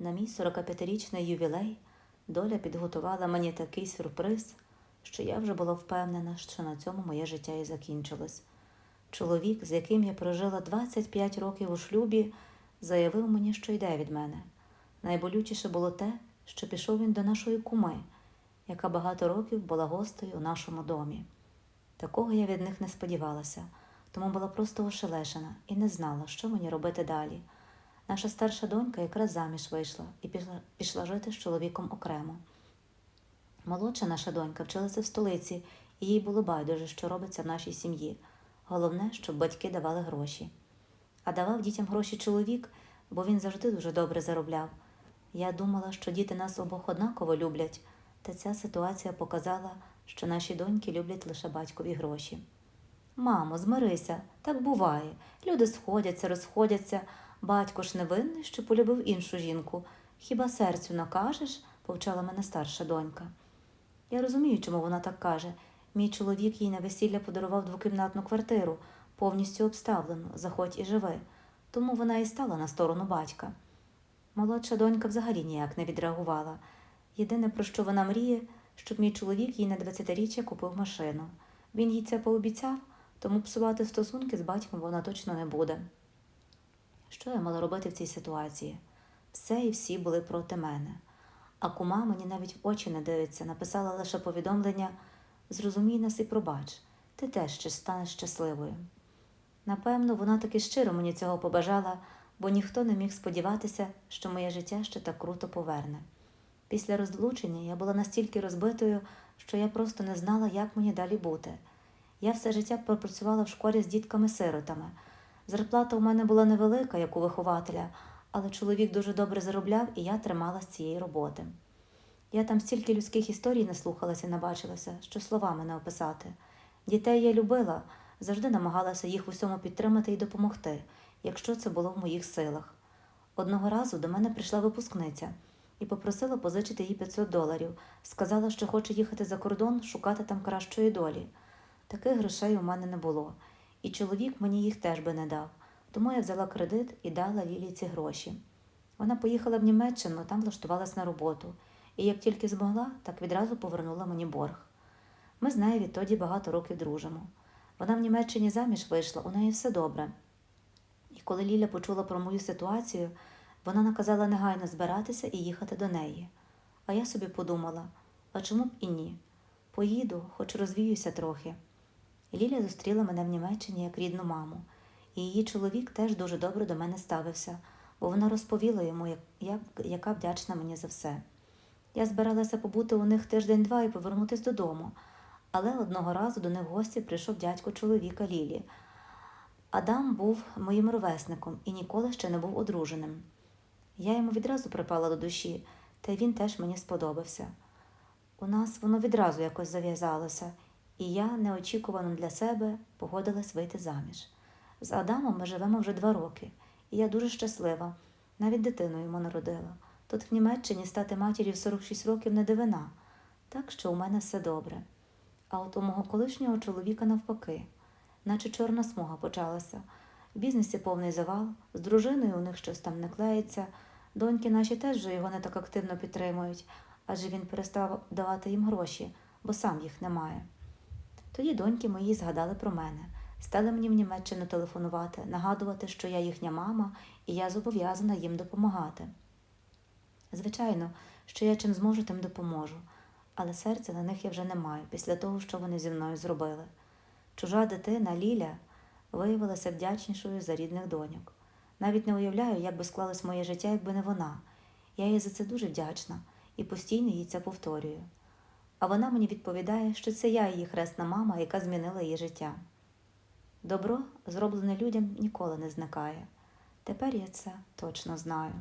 На мій 45-річний ювілей доля підготувала мені такий сюрприз, що я вже була впевнена, що на цьому моє життя і закінчилось. Чоловік, з яким я прожила 25 років у шлюбі, заявив мені, що йде від мене. Найболючіше було те, що пішов він до нашої куми, яка багато років була гостею у нашому домі. Такого я від них не сподівалася, тому була просто ошелешена і не знала, що мені робити далі. Наша старша донька якраз заміж вийшла і пішла, пішла жити з чоловіком окремо. Молодша наша донька вчилася в столиці, і їй було байдуже, що робиться в нашій сім'ї. Головне, щоб батьки давали гроші. А давав дітям гроші чоловік, бо він завжди дуже добре заробляв. Я думала, що діти нас обох однаково люблять, та ця ситуація показала, що наші доньки люблять лише батькові гроші. Мамо, змирися, так буває. Люди сходяться, розходяться. Батько ж не винний, що полюбив іншу жінку. Хіба серцю накажеш? повчала мене старша донька. Я розумію, чому вона так каже. Мій чоловік їй на весілля подарував двокімнатну квартиру, повністю обставлену, заходь і живи. Тому вона і стала на сторону батька. Молодша донька взагалі ніяк не відреагувала. Єдине, про що вона мріє, щоб мій чоловік їй на 20-річчя купив машину. Він їй це пообіцяв, тому псувати стосунки з батьком вона точно не буде. Що я мала робити в цій ситуації? Все і всі були проти мене. А кума мені навіть в очі не дивиться, написала лише повідомлення Зрозумій нас і пробач, ти теж ще станеш щасливою. Напевно, вона таки щиро мені цього побажала, бо ніхто не міг сподіватися, що моє життя ще так круто поверне. Після розлучення я була настільки розбитою, що я просто не знала, як мені далі бути. Я все життя пропрацювала в школі з дітками-сиротами. Зарплата у мене була невелика, як у вихователя, але чоловік дуже добре заробляв, і я тримала з цієї роботи. Я там стільки людських історій наслухалася і набачилася, що словами не описати. Дітей я любила, завжди намагалася їх в усьому підтримати і допомогти, якщо це було в моїх силах. Одного разу до мене прийшла випускниця і попросила позичити їй 500 доларів. Сказала, що хоче їхати за кордон, шукати там кращої долі. Таких грошей у мене не було, і чоловік мені їх теж би не дав. Тому я взяла кредит і дала Лілі ці гроші. Вона поїхала в Німеччину, там влаштувалась на роботу, і як тільки змогла, так відразу повернула мені борг. Ми з нею відтоді багато років дружимо. Вона в Німеччині заміж вийшла, у неї все добре. І коли Ліля почула про мою ситуацію, вона наказала негайно збиратися і їхати до неї. А я собі подумала, а чому б і ні? Поїду, хоч розвіюся трохи. Ліля зустріла мене в Німеччині як рідну маму, і її чоловік теж дуже добре до мене ставився, бо вона розповіла йому, як, як, яка вдячна мені за все. Я збиралася побути у них тиждень-два і повернутися додому, але одного разу до них в гості прийшов дядько чоловіка Лілі. Адам був моїм ровесником і ніколи ще не був одруженим. Я йому відразу припала до душі, та й він теж мені сподобався. У нас воно відразу якось зав'язалося, і я неочікувано для себе погодилась вийти заміж. З Адамом ми живемо вже два роки, і я дуже щаслива, навіть дитину йому народила. Тут в Німеччині стати матір'ю в 46 років не дивина, так що у мене все добре. А от у мого колишнього чоловіка навпаки, наче чорна смуга почалася. В бізнесі повний завал, з дружиною у них щось там не клеїться. Доньки наші теж вже його не так активно підтримують, адже він перестав давати їм гроші, бо сам їх не має. Тоді доньки мої згадали про мене, стали мені в Німеччину телефонувати, нагадувати, що я їхня мама і я зобов'язана їм допомагати. Звичайно, що я чим зможу, тим допоможу, але серця на них я вже не маю після того, що вони зі мною зробили. Чужа дитина Ліля виявилася вдячнішою за рідних доньок. Навіть не уявляю, як би склалось моє життя, якби не вона. Я їй за це дуже вдячна і постійно їй це повторюю. А вона мені відповідає, що це я її хресна мама, яка змінила її життя. Добро, зроблене людям, ніколи не зникає. Тепер я це точно знаю.